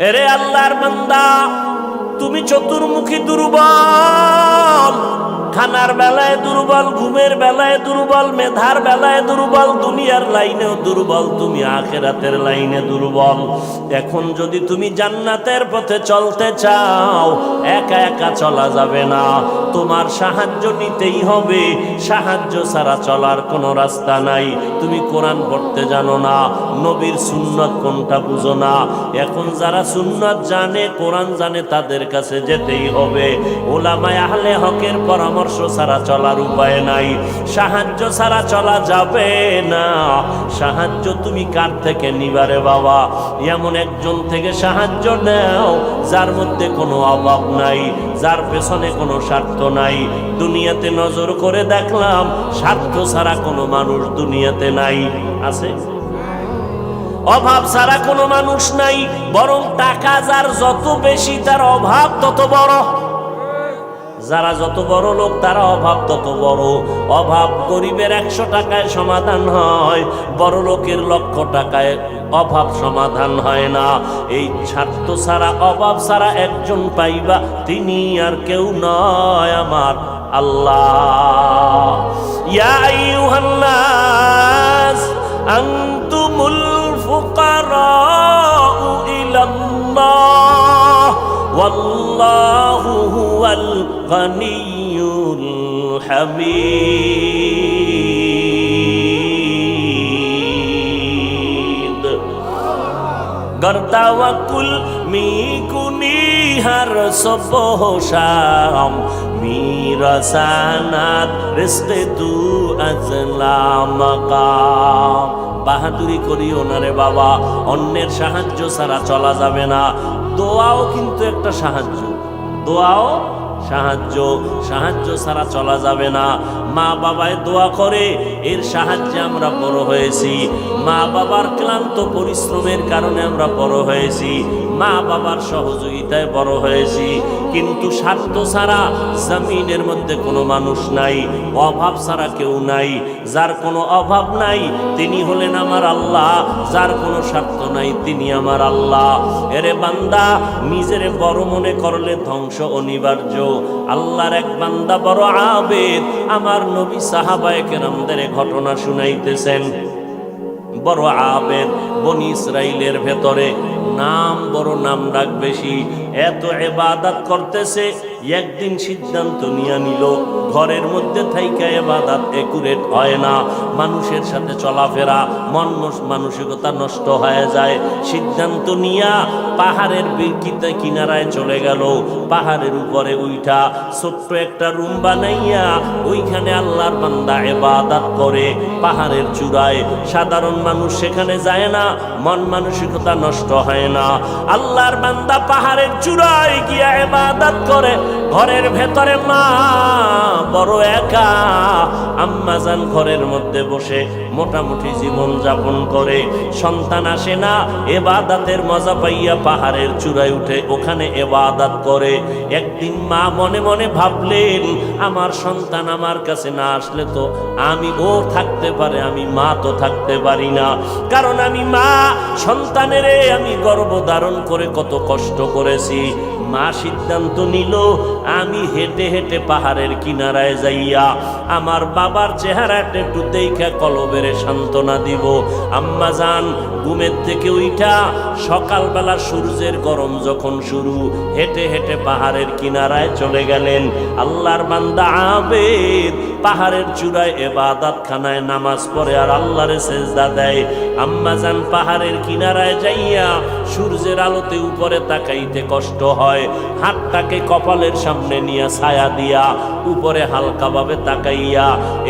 এরে আল্লাহর বান্দা তুমি চতুর্মুখী দুর্বল। খানার বেলায় দুর্বল, ঘুমের বেলায় দুর্বল, মেধার বেলায় দুর্বল, দুনিয়ার লাইনেও দুর্বল, তুমি আখেরাতের লাইনে দুর্বল। এখন যদি তুমি জান্নাতের পথে চলতে চাও, একা একা চলা যাবে না। তোমার সাহায্য নিতেই হবে। সাহায্য ছাড়া চলার কোনো রাস্তা নাই। তুমি কোরআন পড়তে জানো না, নবীর সুন্নত কোনটা বুঝো না। এখন যারা সুন্নত জানে, কোরআন জানে, তাদের কাছে যেতেই হবে। ওলামায় আহলে হকের পরামর্শ ছাড়া চলার উপায় নাই। সাহায্য ছাড়া চলা যাবে না। সাহায্য তুমি কার থেকে নিবারে বাবা? এমন একজন থেকে সাহায্য নাও, যার মধ্যে কোনো অভাব নাই, যার পেছনে কোনো স্বার্থ নাই। দুনিয়াতে নজর করে দেখলাম, স্বার্থ ছাড়া কোনো মানুষ দুনিয়াতে নাই। আছে? অভাব ছাড়া কোনো মানুষ নাই, বরং টাকা যার যত বেশি তার অভাব তত বড়। যারা যত বড় লোক, তারা অভাব তত বড়। অভাব গরিবের একশো টাকায় সমাধান হয়, বড় লোকের লক্ষ টাকায় অভাব সমাধান হয় না। এই স্বার্থ ছাড়া, অভাব ছাড়া একজন পাইবা, তিনি আর কেউ নয় আমার আল্লাহ। আনতুমুল ফুকারাউ ইলাল্লাহ। والله هو الغني الحميد গর্দাওয়া কুল মি কুনি হর সবহ শাম মিরসানাত রিস্তে তু আজলাম মাকাম বাহাদুরি করিও না রে বাবা অন্যের সাহায্য ছাড়া চলা যাবে না দোয়াও কিন্তু একটা সাহায্য। দোয়াও সাহায্য। সাহায্য ছাড়া চলা যাবে না। মা বাবায় দোয়া করে, এর সাহায্যে আমরা বড় হয়েছি। মা বাবার ক্লান্ত পরিশ্রমের কারণে আমরা বড় হয়েছি। মা বাবার সহযোগিতায় বড় হয়েছি। কিন্তু স্বার্থ ছাড়া জমিনের মধ্যে কোনো মানুষ নাই, অভাব ছাড়া কেউ নাই। যার কোনো অভাব নাই, তিনি হলেন আমার আল্লাহ। যার কোনো স্বার্থ নাই, তিনি আমার আল্লাহ। এরে বান্দা, নিজের বড় মনে করলে ধ্বংস অনিবার্য। আল্লাহর এক বান্দা বড় আবেদ, আমার নবী সাহাবায়ে কেরামদের ঘটনা শুনাইতেছেন। বড় আবেদ, বনি ইসরাইলের ভেতরে নাম বড় নাম ডাক বেশি। এত এবাদাত করতেছে, একদিন সিদ্ধান্ত নিয়ে নিল, ঘরের মধ্যে থাইকা এবাদাত একুরেট হয় না, মানুষের সাথে চলাফেরা, মন মানসিকতা নষ্ট হয়ে যায়। সিদ্ধান্ত নিয়া পাহাড়ের বিকিতে কিনারায় চলে গেল, পাহাড়ের উপরে উইঠা ছোট্ট একটা রুম বানাইয়া ওইখানে আল্লাহর বান্দা এবাদাত করে, পাহাড়ের চূড়ায়। সাধারণ মানুষ সেখানে যায় না, মন মানসিকতা নষ্ট হয় না। আল্লাহর বান্দা পাহাড়ের চূড়ায় গিয়া এবাদাত করে, ঘরের ভেতরে মা বড় একা। আম্মাজান ঘরের মধ্যে বসে মোটামুটি জীবন যাপন করে। সন্তান আসে না এবাদাতের মজা পাইয়া পাহাড়ের চূড়ায় উঠে ওখানে এবাদাত করে। একদিন মা মনে মনে ভাবলেন, আমার সন্তান আমার কাছে না আসলে তো আমি ও থাকতে পারে, আমি মা তো থাকতে পারি না। কারণ আমি মা, সন্তানেরে আমি গর্ব ধারণ করে কত কষ্ট করেছি। মা সিদ্ধান্ত নিল, আমি হেঁটে হেঁটে পাহাড়ের কিনারায় যাইয়া আমার বাবার চেহারাটা একটু দেখা কলবেরে সান্ত্বনা দিব। আম্মা যান, ঘুমের থেকে উইঠা সকালবেলা সূর্যের গরম যখন শুরু, হেঁটে হেঁটে পাহাড়ের কিনারায় চলে গেলেন। আল্লাহর বান্দা আবেদ পাহাড়ের চূড়ায় এবাদাত খানায় নামাজ পড়ে আর আল্লাহরে সেজদা দেয়। আম্মা যান পাহাড়ের কিনারায় যাইয়া সূর্যের আলোতে উপরে তাকাইতে কষ্ট হয়। হাতটাকে কপালের সামনে নিয়ে ছায়া দিয়া উপরে হালকাভাবে তাকাইয়া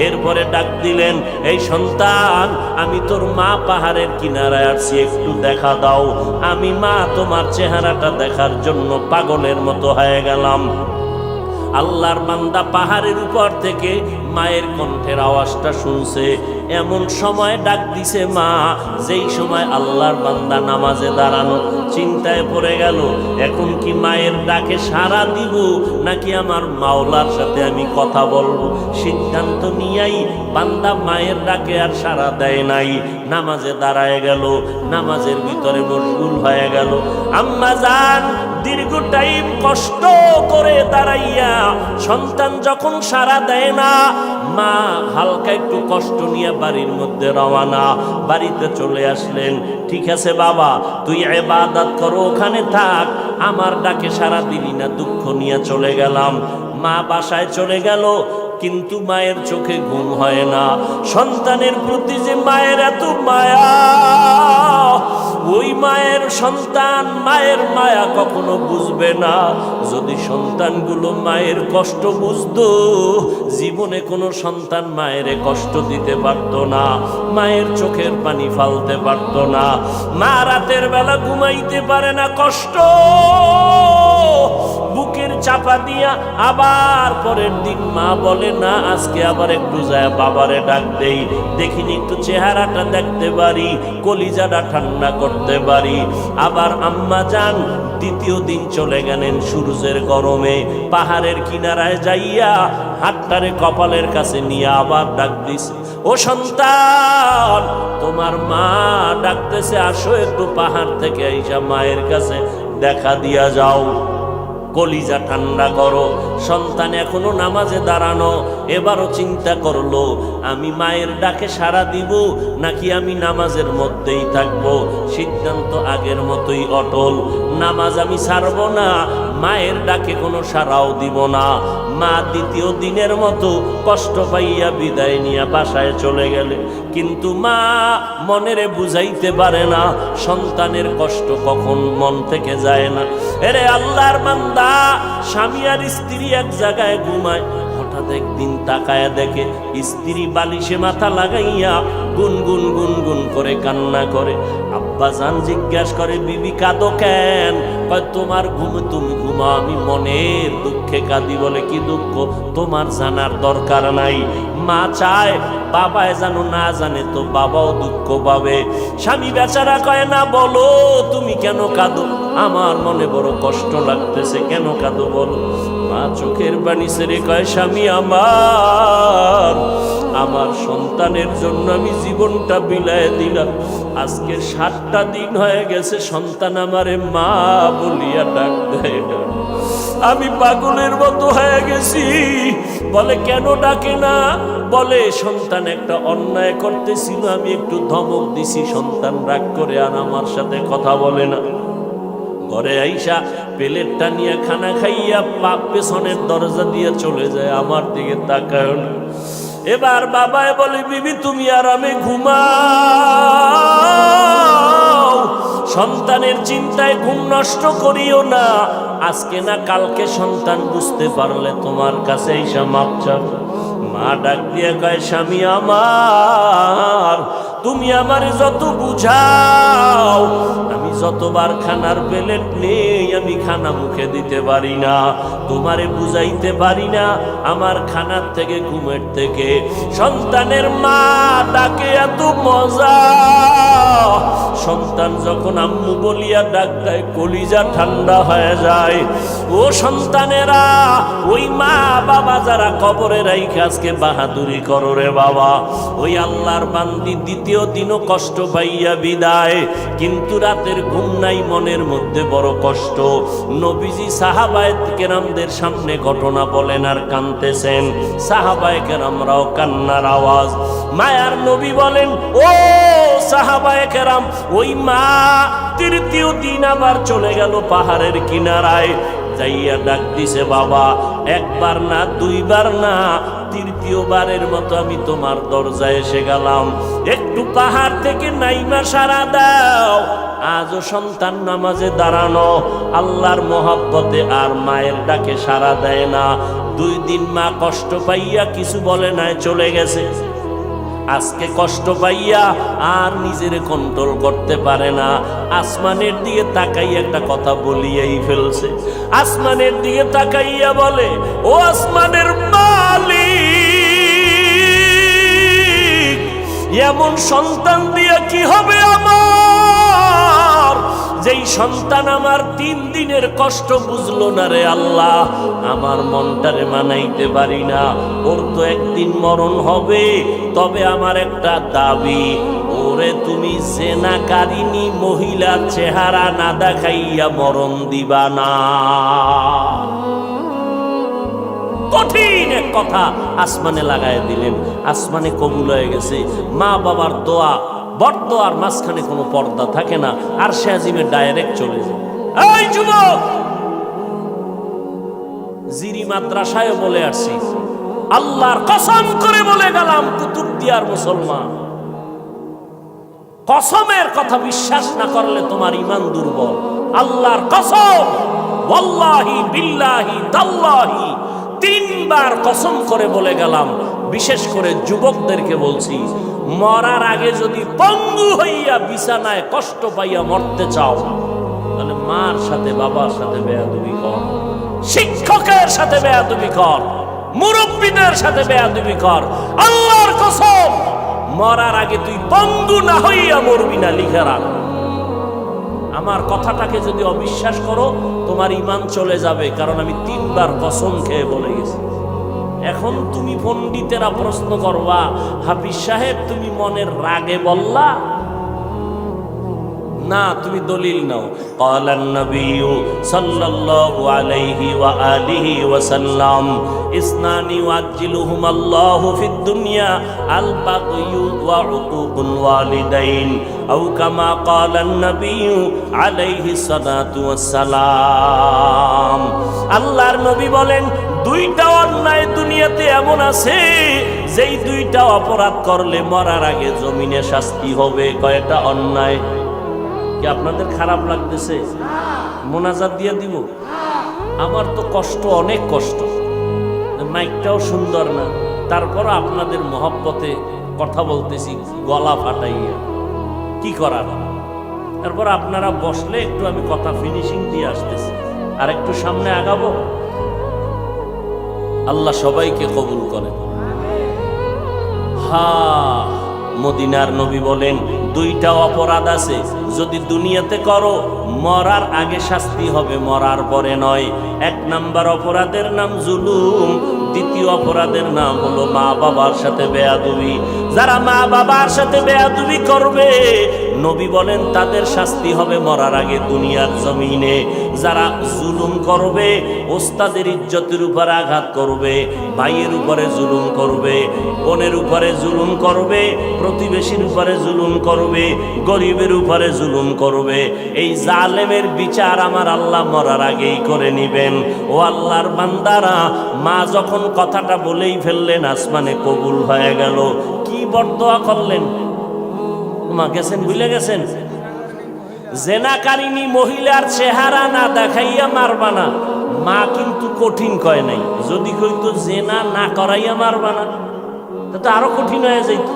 এরপরে ডাক দিলেন, এই সন্তান, আমি তোর মা পাহাড়ের কিনারায় আসছি একটু দেখা দাও। আমি মা, তোমার চেহারাটা দেখার জন্য পাগলের মতো হয়ে গেলাম। আল্লাহর বান্দা পাহাড়ের উপর থেকে মায়ের কণ্ঠের আওয়াজটা শুনছে। এমন সময় ডাক দিছে মা, যেই সময় আল্লাহর বান্দা নামাজে দাঁড়ানো চিন্তায় পড়ে গেল, এখন কি মায়ের ডাকে সাড়া দিব, নাকি আমার মাওলার সাথে আমি কথা বলব? সিদ্ধান্ত নিয়াই বান্দা মায়ের ডাকে আর সাড়া দেয় নাই। নামাজে দাঁড়ায় গেল, নামাজের ভিতরে মশগুল হয়ে গেল। আম্মা যান দীর্ঘ টাইম কষ্ট করে দাঁড়াইয়া সন্তান যখন সারা দেয় না, মা হালকা একটু কষ্ট নিয়ে বাড়ির মধ্যে রওয়ানা বাড়িতে চলে আসলেন। ঠিক আছে বাবা, তুই এবাদাত করো, ওখানে থাক। আমার ডাকে সারা দিলি না দুঃখ নিয়ে চলে গেলাম। মা বাসায় চলে গেল কিন্তু মায়ের চোখে ঘুম হয় না। সন্তানের প্রতি যে মায়ের এত মায়া, ওই মায়ের সন্তান মায়ের মায়া কখনো বুঝবে না। যদি সন্তানগুলো মায়ের কষ্ট বুঝতো, জীবনে কোনো সন্তান মায়ের কষ্ট দিতে পারত না, মায়ের চোখের পানি ফালতে পারত না। মা রাতের বেলা ঘুমাইতে পারে না কষ্ট, বুকের চাপা দিয়া আবার পরের দিন মা বলে না, আজকে আবার একটু যায়, বাবারে ডাক দেই। দেখিনি একটু চেহারাটা দেখতে পারি, কলিজাটা ঠান্ডা করতে পারি। আবার আম্মা যান, দ্বিতীয় দিন চলে গেলেন সূর্যের গরমে। পাহাড়ের কিনারায় যাইয়া হাতটারে কপালের কাছে নিয়ে আবার ডাক দিছে ও সন্তান, তোমার মা ডাকতেছে, আসো একটু পাহাড় থেকে আইসা মায়ের কাছে দেখা দিয়া যাও। কলিজা ঠান্ডা করো। সন্তান এখনও নামাজে দাঁড়ানো। এবারও চিন্তা করল, আমি মায়ের ডাকে সাড়া দিব নাকি আমি নামাজের মধ্যেই থাকব? সিদ্ধান্ত আগের মতোই অটল। নামাজ আমি ছাড়ব না, মায়ের ডাকে কোনো সাড়াও দিব না। মা দ্বিতীয় দিনের মতো কষ্ট পাইয়া বিদায় নিয়ে বাসায় চলে গেলে। কিন্তু মা মনেরে বুঝাইতে পারে না, সন্তানের কষ্ট কখন মন থেকে যায় না। এরে আল্লাহর বান্দা স্বামী আর স্ত্রী এক জায়গায় ঘুমায়। হঠাৎ একদিন তাকায় দেখে স্ত্রী বালিশে মাথা লাগাইয়া গুন গুন গুন গুন করে কান্না করে। আব্বা জান জিজ্ঞাসা করে, বিবি, কাঁদো কেন? তোমার ঘুম, তুমি ঘুমাও আমি মনের দুঃখে কাঁদি বলে কি দুঃখ? তোমার জানার দরকার নাই। মা চায়, বাবায় জানো না জানে, তো বাবাও দুঃখ পাবে। স্বামী বেচারা কয়, না, বলো, তুমি কেন কাঁদো? আমার মনে বড় কষ্ট লাগতেছে, কেন কাঁদো বলো? মা চোখের বাণী সেরে কয়, স্বামী আমার আমার সন্তানের জন্য আমি জীবনটা বিলায় দিলাম। আজকে সাতটা দিন হয়ে গেছে, সন্তান আমারে মা বলিয়া ডাক দেয়। আমি পাগলের মতো হয়ে গেছি। বলে, কেন ডাকে না? বলে, সন্তান একটা অন্যায় করতেছিল, আমি একটু ধমক দিছি, সন্তান রাগ করে আর আমার সাথে কথা বলে না। ঘরে আইসা প্লেটটা নিয়ে খানা খাইয়া পেছনের দরজা দিয়ে চলে যায়, আমার দিকে তাকায় না। এবার বাবায় বলে, বিবি, তুমি আরামে ঘুমাও। সন্তানের চিন্তায় ঘুম নষ্ট করিও না। আজকে না কালকে সন্তান বুঝতে পারলে তোমার কাছে মা ডাক দিয়ে কয়, স্বামী আমার, তুমি আমার যত বুঝাও, আমি যতবার খানার প্লেট নেই, আমি খানা মুখে দিতে পারি না। তোমারে বুঝাইতে পারি না, আমার খানার থেকে ঘুমের থেকে। সন্তানের মা ডাকে, এত মজা। সন্তান যখন আম্মু বলিয়া ডাক দেয়, কলিজা ঠান্ডা হয়ে যায়। ও সন্তানেরা, ওই মা বাবা যারা কবরে রাইখে আজকে বাহাদুরি করো রে বাবা। ওই আল্লাহর বান্দি দ্বিতীয় দিনও কষ্ট পাইয়া বিদায়। কিন্তু রাতের ঘুম নাই মনের মধ্যে বড় কষ্ট। নবীজি সাহাবায় কেরামদের সামনে ঘটনা বলেন আর কানতেছেন। সাহাবায় কেরামরাও কান্নার আওয়াজ। মায়ার নবী বলেন, ও সাহাবায় কেরাম, ওই মা তৃতীয় দিন আবার চলে গেল পাহাড়ের কিনারায়। যাইয়া ডাক দিছে, বাবা, একবার না, দুইবার না, তৃতীয়বারের মতো আমি তোমার দরজায় এসে গেলাম। একটু পাহাড় থেকে নাইমা সারা দাও আজও সন্তান নামাজে দাঁড়ানো, আল্লাহর মহাব্বতে আর মায়ের ডাকে সারা দেয় না। দুই দিন মা কষ্ট পাইয়া কিছু বলে নাই, চলে গেছে। আজকে কষ্ট পাইয়া আর নিজের কন্ট্রোল করতে পারে না। আসমানের দিকে তাকাইয়া একটা কথা বলিয়াই ফেলছে। আসমানের দিকে তাকাইয়া বলে, ও আসমানের মালিক, এমন সন্তান দিয়া কি হবে আমার? যেই সন্তান আমার তিন দিনের কষ্ট বুঝলো না রে আল্লাহ, আমার মনটারে মানাইতে পারি না। ওর তো একদিন মরণ হবে, তবে আমার একটা দাবি, ওরে তুমি জেনাকারিনী মহিলা চেহারা না দেখাইয়া মরণ দিবা না। কঠিন এক কথা, আসমানে লাগায় দিলেন, আসমানে কবুল হয়ে গেছে। মা বাবার দোয়া বরদোয়ার মাঝখানে কোনো পর্দা থাকে না, আর সে আজিমে ডাইরেক্ট চলে যায়। জিরি মাদ্রাসায় বলে আসছি, আল্লাহর কসম করে বলে গেলাম কুতুবদিয়ার মুসলমান। কসমের কথা বিশ্বাস না করলে তোমার ইমান দুর্বল। আল্লাহর কসম বল্লাহি বিল্লাহি তাল্লাহি, তিনবার কসম করে বলে গেলাম। বিশেষ করে যুবকদেরকে বলছি মরার আগে যদি পঙ্গু হইয়া বিছানায় কষ্ট পাইয়া মরতে চাও, তাহলে মার সাথে, বাবার সাথে বেয়াদবি কর, শিক্ষকের সাথে বেয়াদবি কর, মুরব্বীদের সাথে বেয়াদবি কর। আল্লাহর কসম, মরার আগে তুই পঙ্গু না হইয়া মরবি না, লিখে রাখ। আমার কথাটাকে যদি অবিশ্বাস করো, তোমার ইমান চলে যাবে, কারণ আমি তিনবার কসম খেয়ে বলে গেছি। এখন তুমি পণ্ডিতেরা প্রশ্ন করবা হাফিজ সাহেব তুমি মনের রাগে বললা? না, তুমি দলিল নাও। কালান নবী সাল্লাল্লাহু আলাইহি ওয়া আলিহি ওয়া সাল্লাম, ইসনানি ওয়াজিলুহুম আল্লাহু ফিদ দুনিয়া আল ওয়া উকুকুল ওয়ালিদাইন, আও কামা কালান আলাইহি সালাতু ওয়াস আল্লাহর নবী বলেন, দুইটা অন্যায় দুনিয়াতে এমন আছে, যেই দুইটা অপরাধ করলে মরার আগে জমিনে শাস্তি হবে। কয়টা অন্যায়? কি আপনাদের খারাপ লাগতেছে? মোনাজাত দিয়ে দিব? আমার তো কষ্ট, অনেক কষ্ট। মাইকটাও সুন্দর না। তারপর আপনাদের মহব্বতে কথা বলতেছি, গলা ফাটাইয়া। কি করার? তারপর আপনারা বসলে একটু আমি কথা ফিনিশিং দিয়ে আসতেছি। আর একটু সামনে আগাবো? আল্লাহ সবাইকে কবুল করেন। হা মদিনার নবী বলেন, দুইটা অপরাধ আছে। যদি দুনিয়াতে করো, মরার আগে শাস্তি হবে, মরার পরে নয়। এক নাম্বার অপরাধের নাম জুলুম, দ্বিতীয় অপরাধের নাম হলো মা বাবার সাথে বেয়াদুবি। যারা মা বাবার সাথে বেয়াদুবি করবে নবী বলেন, তাদের শাস্তি হবে মরার আগে দুনিয়ার জমিনে। যারা জুলুম করবে, ওস্তাদের ইজ্জতের উপরে আঘাত করবে, ভাইয়ের উপরে জুলুম করবে, বোনের উপরে জুলুম করবে, প্রতিবেশীর উপরে জুলুম করবে, গরিবের উপরে জুলুম করবে। এই জালেমের বিচার আমার আল্লাহ মরার আগেই করে নিবেন। ও আল্লাহর বান্দারা, মা যখন কথাটা বলেই ফেললেন, আসমানে কবুল হয়ে গেল। কি বরদোয়া করলেন? মা, গেছেন, ভুলে গেছেন? জেনাকারিনী মহিলার চেহারা না দেখাইয়া মারবা না। মা কিন্তু কঠিন কয় নাই। যদি কইতো জেনা না করাইয়া মারবা না, তা তো আরও কঠিন হয়ে যাইত।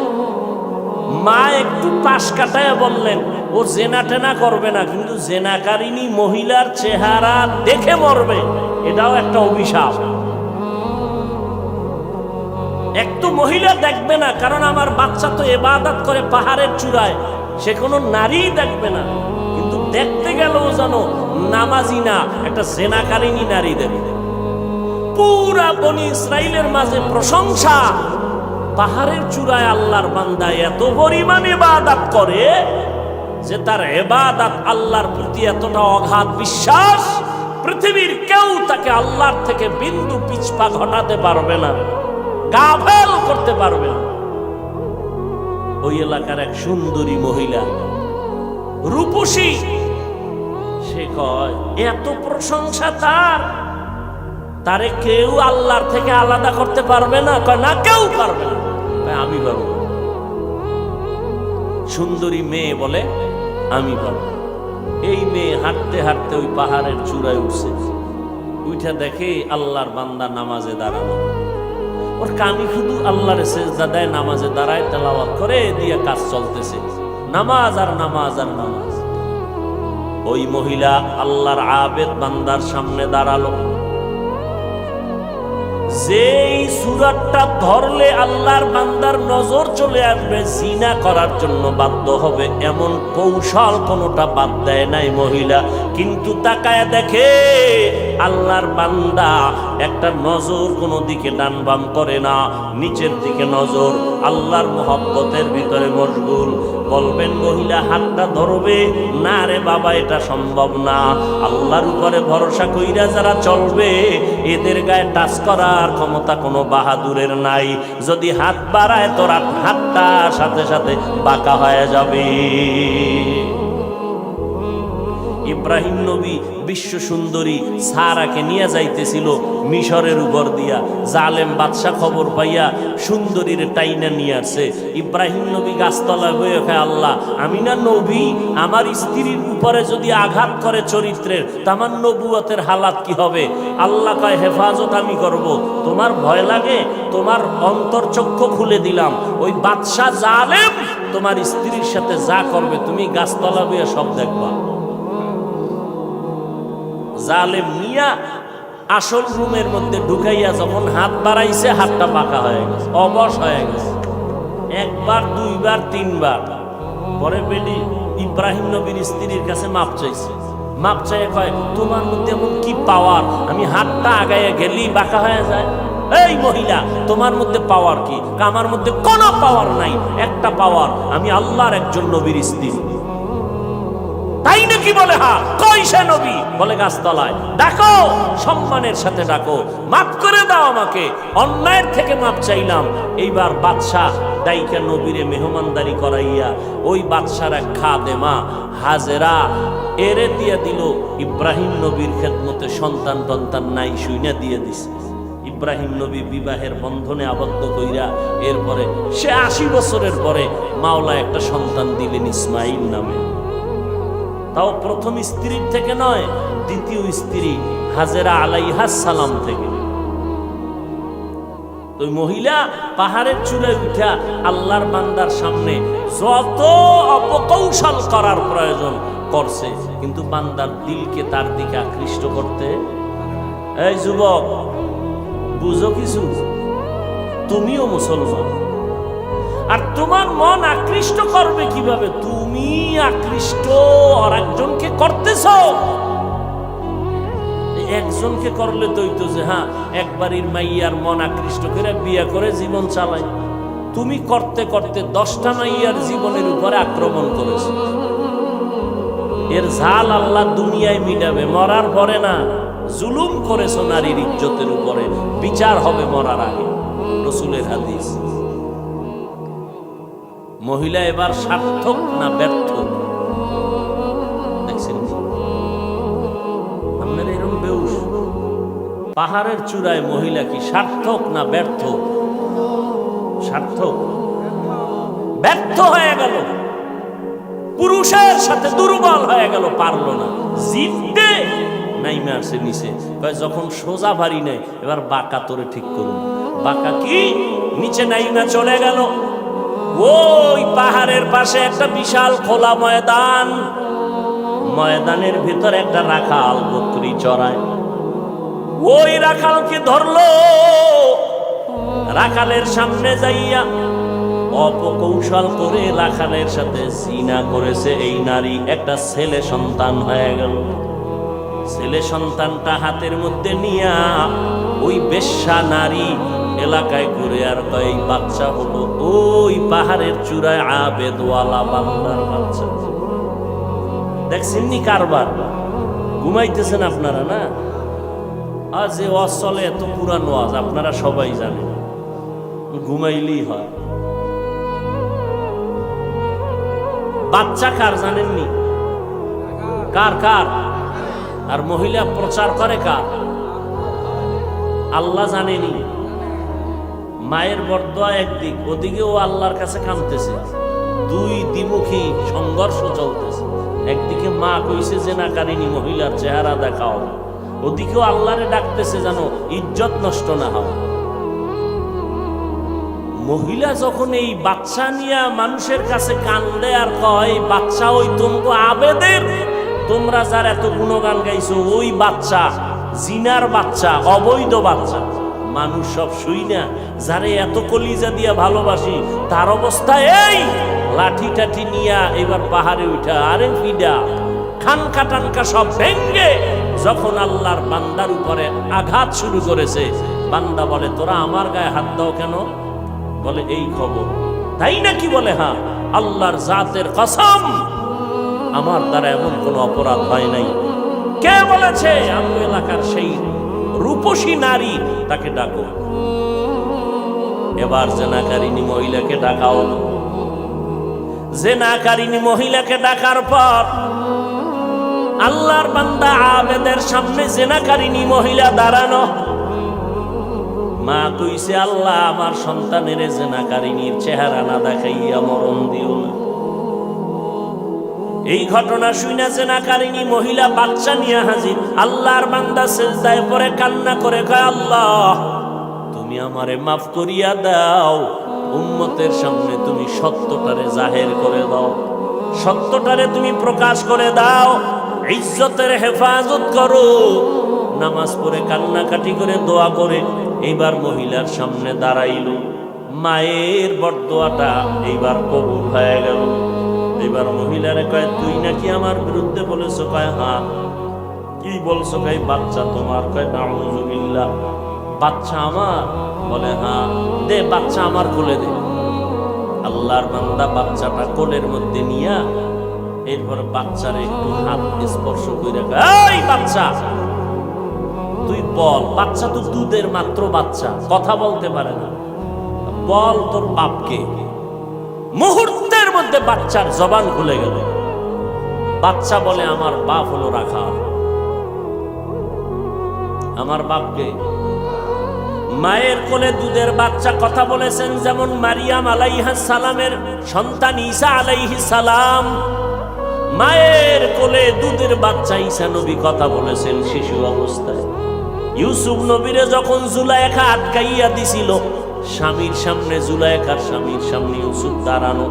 মা একটু পাশ কাটায় বললেন, ও জেনা টেনা করবে না, কিন্তু জেনাকারিনী মহিলার চেহারা দেখে মরবে। এটাও একটা অভিশাপ। এক তো মহিলা দেখবে না, কারণ আমার বাচ্চা তো এবাদাত করে পাহাড়ের চূড়ায়। সে কোনো নারী দেখবে না। কিন্তু দেখতে গেলেও যেন নামাজি না, একটা জেনাকারিনী নারী দেখবে পুরা বনি ইসরায়েলের মাঝে প্রশংসা। পাহাড়ের চূড়ায় আল্লাহর বান্দা এত পরিমাণে এবাদাত করে যে তার এবাদাত আল্লাহর প্রতি এতটা অগাধ বিশ্বাস, পৃথিবীর কেউ তাকে আল্লাহর থেকে বিন্দু পিছপা ঘটাতে পারবে না। গাফেল করতে পারবে না। ওই এলাকার এক সুন্দরী মহিলা, রূপসী। সে কয়, এত প্রশংসা তার। তারে কেউ আল্লাহর থেকে আলাদা করতে পারবে না। কয়, না, কেউ পারবে না। আমি পারব সুন্দরী মেয়ে বলে, আমি পারব এই মেয়ে হাঁটতে হাঁটতে ওই পাহাড়ের চূড়ায় উঠছে। উঠে দেখে আল্লাহর বান্দা নামাজে দাঁড়ানো ওর কামি শুধু আল্লাহর সেজদা দেয়, নামাজে দাঁড়ায়, তেলাওয়াত করে দিয়ে কাজ চলতেছে। নামাজ আর নামাজ আর নামাজ। ওই মহিলা আল্লাহর আবেদ বান্দার সামনে দাঁড়াল। যেই সুরাতটা ধরলে আল্লাহর বান্দার নজর চলে আসবে, জিনা করার জন্য বাধ্য হবে। এমন কৌশল কোনোটা বাদ দেয় নাই মহিলা। কিন্তু তাকায় দেখে আল্লাহর বান্দা একটা নজর কোনো দিকে ডান বাম করে না, নিচের দিকে নজর। আল্লাহর মোহব্বতের ভিতরে মশগুল। বলবেন, মহিলা, হাতটা ধরবে? না রে বাবা, এটা সম্ভব না। আল্লাহর উপরে ভরসা কইরা যারা চলবে, এদের গায়ে টাচ করার ক্ষমতা কোনো বাহাদুরের নাই। যদি হাত বাড়ায়, তোরা হাতটা সাথে সাথে বাঁকা হয়ে যাবে। ইব্রাহিম নবী বিশ্ব সুন্দরী সারাকে নিয়ে যাইতেছিল মিশরের উপর দিয়া। জালেম বাদশা খবর পাইয়া সুন্দরীর টাইনা নিয়ে আসছে। ইব্রাহিম নবী গাছতলায় বয়ে খায় আল্লাহ, আমি না নবী, আমার স্ত্রীর উপরে যদি আঘাত করে চরিত্রের তামার নবুয়তের হালাত কি হবে? আল্লাহ কয়, হেফাজত আমি করব। তোমার ভয় লাগে, তোমার অন্তর্চক্ষু খুলে দিলাম। ওই বাদশা জালেম তোমার স্ত্রীর সাথে যা করবে, তুমি গাছতলা বইয়া সব দেখবা। জালেম মিয়া আসল রুমের মধ্যে ঢুকাইয়া যখন হাত বাড়াইছে, হাতটা পাকা হয়ে গেছে, অবশ হয়ে গেছে। একবার, দুইবার, তিনবার। পরে বেটি ইব্রাহিম নবীর স্ত্রীর কাছে মাপ চাইছে। মাপ চাইয়ে কয়, তোমার মধ্যে এমন কি পাওয়ার আমি হাতটা আগাইয়া গেলেই বাঁকা হয়ে যায়? এই মহিলা, তোমার মধ্যে পাওয়ার কি? আমার মধ্যে কোনো পাওয়ার নাই। একটা পাওয়ার আমি আল্লাহর একজন নবীর স্ত্রী। তাই নাকি বলে, হা, কই সে নবী? বলে গাছতলায়, ডাকো, সম্মানের সাথে ডাকো, মাফ করে দাও আমাকে, অন্যায়ের থেকে মাপ চাইলাম। এইবার বাদশাহ দাইকা নবীরে মেহমানদারি করাইয়া ওই বাদশার এক খাদেমা, হাজেরা, এরে দিয়ে দিল, ইব্রাহিম নবীর খেদমতে সন্তান টন্তান নাই শুইনা দিয়ে দিছে। ইব্রাহিম নবী বিবাহের বন্ধনে আবদ্ধ কইরা এরপরে সে আশি বছরের পরে মাওলা একটা সন্তান দিলেন ইসমাইল নামে। তাও প্রথম স্ত্রীর থেকে নয়, দ্বিতীয় স্ত্রী, হাজেরা আলাইহা সালাম থেকে। ওই মহিলা পাহাড়ের চূড়ায় উঠা আল্লাহর বান্দার সামনে যত অপকৌশল করার প্রয়োজন করছে, কিন্তু বান্দার দিলকে তার দিকে আকৃষ্ট করতে এই যুবক, বুঝো কিছু? তুমিও মুসলমান। আর তোমার মন আকৃষ্ট করবে কীভাবে? তুমি আকৃষ্ট আর একজনকে করতেছ? একজনকে করলে তো হইতো যে হ্যাঁ একবারই মাইয়ার মন আকৃষ্ট করে বিয়ে করে জীবন চালাই তুমি করতে করতে দশটা মাইয়ার জীবনের উপরে আক্রমণ করেছ। এর ঝাল আল্লাহ দুনিয়ায় মিটাবে, মরার পরে না, জুলুম করেছ নারীর ইজ্জতের উপরে। বিচার হবে মরার আগে। রসুলের হাদিস। মহিলা এবার সার্থক না ব্যর্থ? পাহাড়ের চূড়ায় মহিলা কি সার্থক না ব্যর্থ? সার্থক। ব্যর্থ হয়ে গেল। পুরুষের সাথে দুর্বল হয়ে গেল, পারল না। জিততে নাইমে আসে নিচে। যখন সোজা ভারী নেয় এবার বাঁকা তোরে ঠিক করুন। বাঁকা কি? নিচে নাইমা চলে গেল। ওই পাহাড়ের পাশে একটা বিশাল খোলা ময়দান। ময়দানের ভিতরে একটা রাখাল বকরি চড়ায়। ওই রাখালকে ধরলো? রাখালের সামনে যাইয়া অপকৌশল করে রাখালের সাথে জিনা করেছে এই নারী। একটা ছেলে সন্তান হয়ে গেল। ছেলে সন্তানটা হাতের মধ্যে নিয়া ওই বেশ্যা নারী এলাকায় ঘুরে আর কয় এই বাচ্চা হলো ওই পাহাড়ের চূড়ায় আবেদওয়ালা বান্দার বাচ্চা। দেখছেন নি কারবার? ঘুমাইতেছেন আপনারা না? আজ যে ওয়াজ চলে এত পুরানো ওয়াজ আপনারা সবাই জানেন। ঘুমাইলেই হয়। বাচ্চা কার জানেননি কার কার? আর মহিলা প্রচার করে কার? আল্লাহ জানেনি। মায়ের বরদোয়া একদিক, ওদিকেও আল্লাহর কাছে কামতেছে দুই দ্বিমুখী সংঘর্ষ চলতেছে। একদিকে মা কইছে কারিনী মহিলার চেহারা দেখাও। ওদিকেও আল্লাহরে ডাকতেছে যেন, ইজ্জত নষ্ট না হয় মহিলা যখন এই বাচ্চা নিয়ে মানুষের কাছে কান্দে আর কয়, বাচ্চা ওই তোমাকে আবেদের? তোমরা যার এত গুণগান গাইছো, ওই বাচ্চা, জিনার বাচ্চা, অবৈধ বাচ্চা। মানুষ সব শুই না, যারে এত কলিজা দিয়া ভালোবাসি, তার অবস্থা এই! লাঠি টাঠি নিয়া এবার পাহাড়ে উঠা, আরে ফিডা! খানকা টানকা সব ভেঙ্গে, যখন আল্লাহর বান্দার উপরে আঘাত শুরু করেছে, বান্দা বলে, তোরা আমার গায়ে হাত দাও কেন? বলে, এই খবর। তাই নাকি বলে হ্যাঁ আল্লাহর জাতের কসম, আমার দ্বারা এমন কোনো অপরাধ হয় নাই। কে বলেছে? আমি এলাকার সেই রূপসী নারী তাকে ডাকো। এবার জেনাকারিনী মহিলাকে ডাকাও। জেনাকারিনী মহিলাকে ডাকার পর আল্লাহর বান্দা আবেদের সামনে জেনাকারিনী মহিলা দাঁড়ানো। মা কইছে, আল্লাহ, আমার সন্তানের জেনাকারিনীর চেহারা না দেখাইয়া মরণ দিও না। এই ঘটনা শুনে জেনাকারিনী মহিলা বাচ্চা নিয়ে হাজির। আল্লাহর বান্দা সেজদায় পরে কান্না করে কয়, আল্লাহ, তুমি আমারে মাফ করিয়া দাও। উম্মতের সামনে তুমি সত্যটারে জাহের করে দাও। সত্যটারে তুমি প্রকাশ করে দাও। ইজ্জতের হেফাজত করো। নামাজ পড়ে কান্নাকাটি করে দোয়া করে এইবার মহিলার সামনে দাঁড়াইল। মায়ের বরদোয়াটা এইবার কবুল হয়ে গেল। এবার মহিলারে কয়, তুই নাকি আমার বিরুদ্ধে বলেছ কয় হ্যাঁ কি বলছো কয়, বাচ্চা তোমার? কয় নাউজুবিল্লাহ বাচ্চা আমার? বলে হ্যাঁ দে বাচ্চা আমার কোলে দে। আল্লাহর বান্দা বাচ্চাটা কোলের মধ্যে নিয়া এরপর বাচ্চার একটু হাত স্পর্শ করে এই বাচ্চা, তুই বল, বাচ্চা তো দুধের মাত্র বাচ্চা, কথা বলতে পারে না। বল তোর বাপকে। মুহূর্তের মধ্যে বাচ্চার জবান খুলে গেল। বাচ্চা বলে, আমার বাপ হলো রাখা আমার বাপকে মায়ের কোলে দুধের বাচ্চা কথা বলেছেন যেমন মারিয়াম আলাইহা সালামের সন্তান ঈসা আলাইহি সালাম। মায়ের কোলে দুধের বাচ্চা ঈসা নবী কথা বলেছেন শিশু অবস্থায়। ইউসুফ নবীরে যখন জুলাইখা আটকাইয়া দিছিল, স্বামীর সামনে জুলাইখার স্বামীর সামনে ইউসুফ দাঁড়ানো।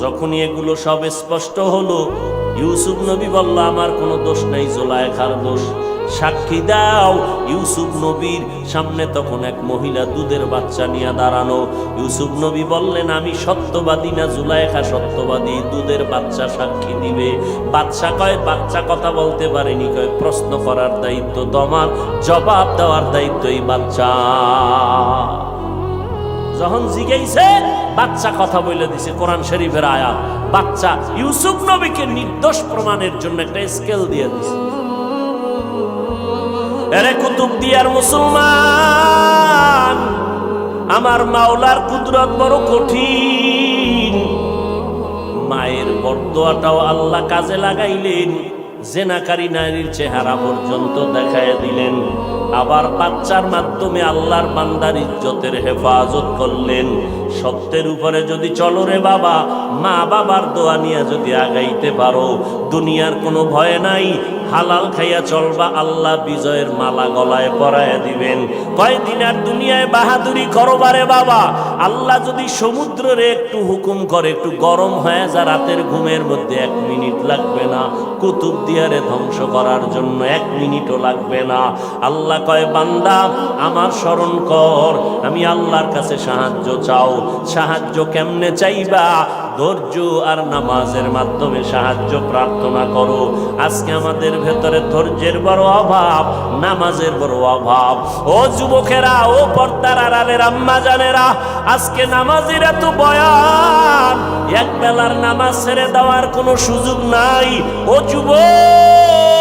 যখনই এগুলো সব স্পষ্ট হলো, ইউসুফ নবী বলল, আমার কোনো দোষ নাই, জুলাইখার দোষ। সাক্ষী দাও, ইউসুফ নবীর সামনে তখন এক মহিলা দুধের বাচ্চা নিয়ে দাঁড়ানো। ইউসুফ নবী বললেন, আমি সত্যবাদী না, জুলাইখা সত্যবাদী, দুধের বাচ্চা সাক্ষী দিবে। বাচ্চা কয়, বাচ্চা কথা বলতে পারেনি, কয়, প্রশ্ন করার দায়িত্ব তোমার, জবাব দেওয়ার দায়িত্ব এই বাচ্চা। যখন জিগাইছে, বাচ্চা কথা বলে দিছে, কোরআন শরীফের আয়াত। বাচ্চা ইউসুফ নবীকে নির্দোষ প্রমাণের জন্য একটা স্কেল দিয়ে দিছে। এরে কুতুব দিয়ার মুসলমান, আমার মাওলার কুদরত বড় কঠিন। মায়ের বরদোয়াটাও আল্লাহ কাজে লাগাইলেন, জেনাকারী নারীর চেহারা পর্যন্ত দেখায় দিলেন। আবার বাচ্চার মাধ্যমে আল্লাহর বান্দার ইজ্জতের হেফাজত করলেন। সত্যের উপরে যদি চলো রে বাবা, মা বাবার দোয়া নিয়ে যদি আগাইতে পারো, দুনিয়ার কোনো ভয় নাই। হালাল খাইয়া চলবা, আল্লাহ বিজয়ের মালা গলায় পরায় দিবেন। কয়দিন আর দুনিয়ায় বাহাদুরি করবারে বাবা। আল্লাহ যদি সমুদ্রে একটু হুকুম করে, একটু গরম হয়ে যা, রাতের ঘুমের মধ্যে এক মিনিট লাগবে না। কুতুব দিয়ারে ধ্বংস করার জন্য এক মিনিটও লাগবে না। আল্লাহ কয়, বান্দা, আমার স্মরণ কর, আমি আল্লাহর কাছে সাহায্য চাও। সাহায্য কেমনে চাইবা? ধৈর্য আর নামাজের মাধ্যমে সাহায্য প্রার্থনা করো। আজকে আমাদের ভেতরে ধৈর্যের বড় অভাব, নামাজের বড় অভাব। ও যুবকেরা, ও পর্দার আড়ালের আম্মা জানেরা, আজকে নামাজের এত বয়ান এক বেলার নামাজ ছেড়ে দেওয়ার কোনো সুযোগ নাই। ও যুবক!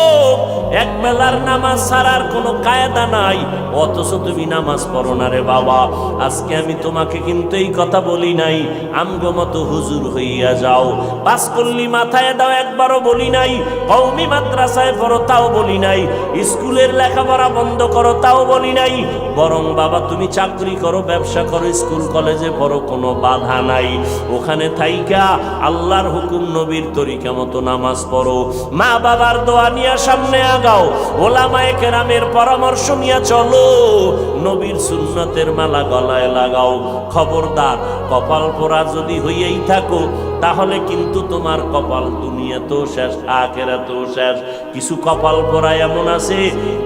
এক বেলার নামাজ ছাড়ার কোনো কায়দা নাই, অথচ তুমি নামাজ পড়ো না রে বাবা। আজকে আমি তোমাকে কিন্তু এই কথা বলি নাই, আমগো মতো হুজুর হইয়া যাও। পাস করলি মাথায় দাও, একবারও বলি নাই কৌমি মাদ্রাসায় পড়ো, তাও বলি নাই, স্কুলের লেখাপড়া বন্ধ করো, তাও বলি নাই, বরং বাবা তুমি চাকরি করো, ব্যবসা করো, স্কুল কলেজে পড়ো, কোনো বাধা নাই। ওখানে থাইকা আল্লাহর হুকুম নবীর তরিকা মতো নামাজ পড়ো। মা বাবার দোয়া নিয়ে সামনে আনো আগাও ওলামায়ে কেরামের পরামর্শ নিয়ে চলো। নবীর সুন্নতের মালা গলায় লাগাও। খবরদার, কপাল পোড়া যদি হইয়াই থাকো, তাহলে কিন্তু তোমার কপাল দুনিয়াতেও শেষ, আখেরাতেও শেষ। কিছু কপাল পোড়া এমন আছে,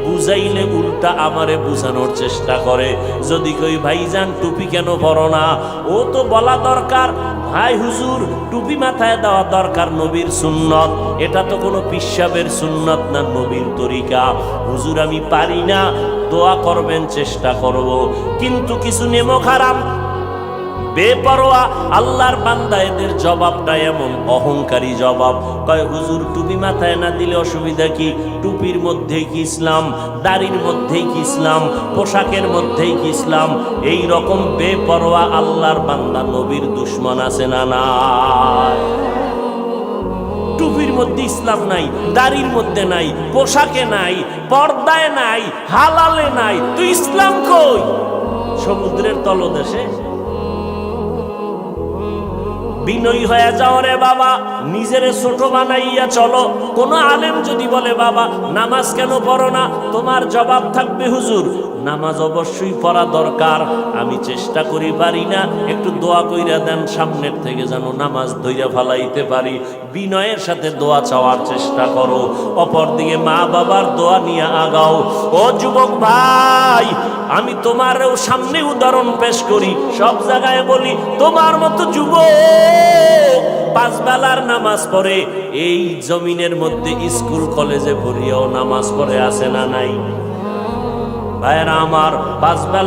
বুঝাইলে উল্টা আমারে বুঝানোর চেষ্টা করে। যদি কই ভাইজান টুপি কেন পরো না? ও তো বলা দরকার ভাই হুজুর, টুপি মাথায় দেওয়া দরকার নবীর সুন্নত। এটা তো কোনো পিসাবের সুন্নত না নবীর তরিকা। হুজুর, আমি পারি না। দোয়া করবেন, চেষ্টা করব। কিন্তু কিছু নেমো খারাপ। বেপরোয়া, আল্লাহর বান্দা এদের জবাবটা এমন অহংকারী জবাব। কয়, হুজুর, টুপি মাথায় না দিলে অসুবিধা কি? টুপির মধ্যেই কি ইসলাম? দাড়ির মধ্যেই কি ইসলাম? পোশাকের মধ্যেই কি ইসলাম? এই রকম বেপরোয়া আল্লাহর বান্দা নবীর দুশ্মন আছে না না টুপির মধ্যে ইসলাম নাই, দাড়ির মধ্যে নাই, পোশাকে নাই, পর্দায় নাই, হালালে নাই। তুই ইসলাম কই? সমুদ্রের তলদেশে বিনয়ী হয়ে যাও রে বাবা, নিজেরে ছোট বানাইয়া চলো। কোন আলেম যদি বলে, বাবা, নামাজ কেন পড়ো না? তোমার জবাব থাকবে, হুজুর, নামাজ অবশ্যই পড়া দরকার। আমি চেষ্টা করি, পারি না। একটু দোয়া কইরা দেন, সামনের থেকে যেন নামাজ ধইরা ফালাইতে পারি। বিনয়ের সাথে দোয়া চাওয়ার চেষ্টা করো। অপরদিকে মা বাবার দোয়া নিয়ে আগাও। ও যুবক ভাই, আমি তোমারও সামনে উদাহরণ পেশ করি। সব জায়গায় বলি, তোমার মতো যুবক পাঁচ বেলার নামাজ পড়ে, এই জমিনের মধ্যে স্কুল, কলেজে ভরিয়াও নামাজ পড়ে, আছে না নাই? ভাইয়েরা, আমার পাঁচ বেলা